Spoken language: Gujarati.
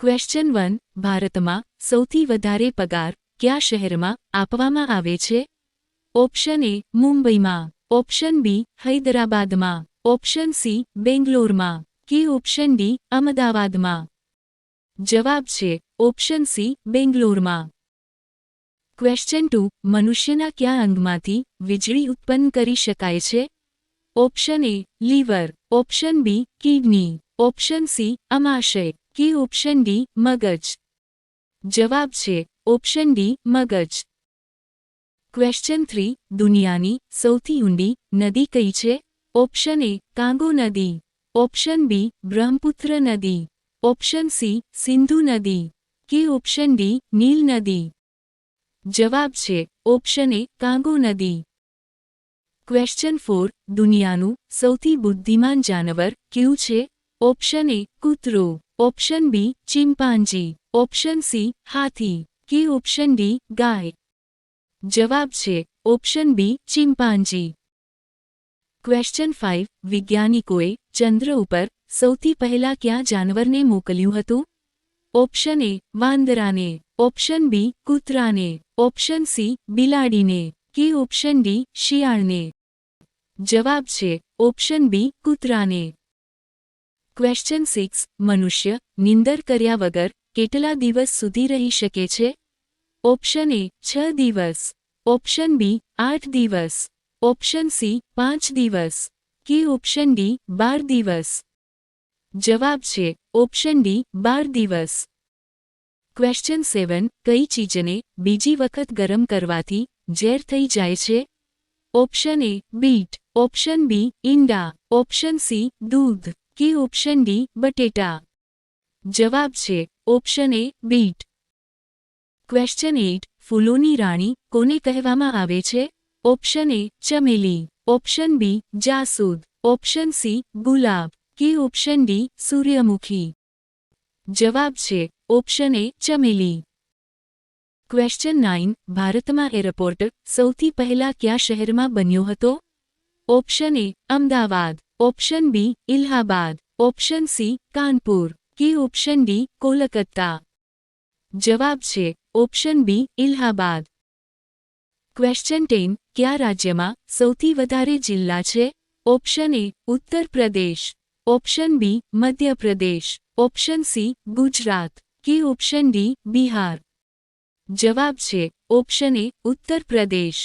ક્વેશ્ચન વન ભારતમાં સૌથી વધારે પગાર કયા શહેરમાં આપવામાં આવે છે? ઓપ્શન એ મુંબઈમાં. ઓપ્શન બી હૈદરાબાદમાં. ઓપ્શન સી બેંગ્લોરમાં. કે ઓપ્શન ડી અમદાવાદમાં. જવાબ છે ઓપ્શન સી બેંગ્લોરમાં. ક્વેશ્ચન ટુ મનુષ્યના કયા અંગમાંથી વીજળી ઉત્પન્ન કરી શકાય છે? Option A liver. Option B kidney. Option C અમાશય. કે ઓપ્શન ડી, મગજ. જવાબ છે, ઓપ્શન ડી, મગજ. ક્વેશ્ચન થ્રી દુનિયાની સૌથી ઊંડી નદી કઈ છે? ઓપ્શન એ કાંગો નદી. ઓપ્શન બી બ્રહ્મપુત્ર નદી. ઓપ્શન સી સિંધુ નદી. કે ઓપ્શન ડી, નીલ નદી. જવાબ છે, ઓપ્શન એ કાંગો નદી. ક્વેશ્ચન ફોર દુનિયાનું સૌથી બુદ્ધિમાન જાનવર કયું છે? ઓપ્શન એ કૂતરો. option B chimpanzee option C હાથી કે ઓપ્શન ડી ગાય જવાબ છે option B chimpanzee question five વિજ્ઞાનિકોએ ચંદ્ર ઉપર સૌથી પહેલા કયા જાનવરને મોકલ્યું હતું ઓપ્શન એ વાંદરાને ઓપ્શન બી કૂતરાને ઓપ્શન સી બિલાડીને કે ઓપ્શન ડી શિયાળને જવાબ છે ઓપ્શન બી કૂતરાને ક્વેશ્ચન સિક્સ મનુષ્ય નિંદર કર્યા વગર કેટલા દિવસ સુધી રહી શકે છે ઓપ્શન એ છ દિવસ ઓપ્શન બી આઠ દિવસ ઓપ્શન સી પાંચ દિવસ કે ઓપ્શન ડી બાર દિવસ જવાબ છે ઓપ્શન ડી બાર દિવસ ક્વેશ્ચન સેવન કઈ ચીજને બીજી વખત ગરમ કરવાથી ઝેર થઈ જાય છે option A beet option B ઈંડા ઓપ્શન સી દૂધ કે ઓપ્શન ડી બટેટા? જવાબ છે option A beet. Question eight ફૂલોની રાણી કોને કહેવામાં આવે છે? ઓપ્શન એ ચમેલી. ઓપ્શન બી જાસૂદ. ઓપ્શન સી ગુલાબ. કે ઓપ્શન ડી સૂર્યમુખી. જવાબ છે ઓપ્શન એ ચમેલી. ક્વેશ્ચન નાઇન ભારતમાં એરપોર્ટ સૌથી પહેલા કયા શહેરમાં બન્યો હતો? Option A Ahmedabad. option B Allahabad option C Kanpur કે ઓપ્શન ડી કોલકત્તા જવાબ છે option B Allahabad question ten કયા રાજ્યમાં સૌથી વધારે જિલ્લા છે option A Uttar Pradesh option B Madhya Pradesh option C Gujarat કે ઓપ્શન ડી બિહાર જવાબ છે ઓપ્શન એ ઉત્તર પ્રદેશ